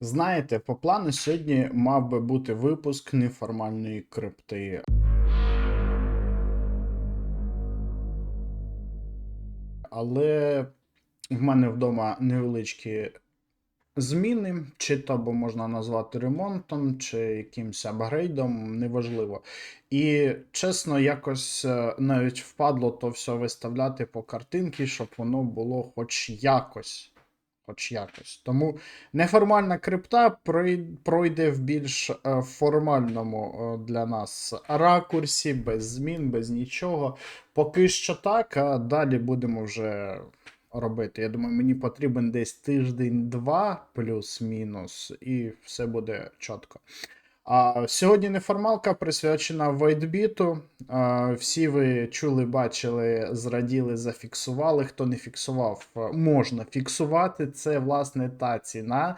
Знаєте, по плану сьогодні мав би бути випуск неформальної крипти. Але в мене вдома невеличкі зміни, чи то бо можна назвати ремонтом, чи якимось апгрейдом, неважливо. І чесно, якось е, навіть впадло то все виставляти по картинці, щоб воно було хоч якось. Хоч якось. Тому неформальна крипта пройде в більш е, формальному е, для нас ракурсі, без змін, без нічого. Поки що так, а далі будемо вже робити. Я думаю, мені потрібен десь тиждень-два плюс-мінус, і все буде чітко. А сьогодні неформалка присвячена вайтбіту. Всі ви чули, бачили, зраділи, зафіксували. Хто не фіксував, можна фіксувати. Це власне та ціна,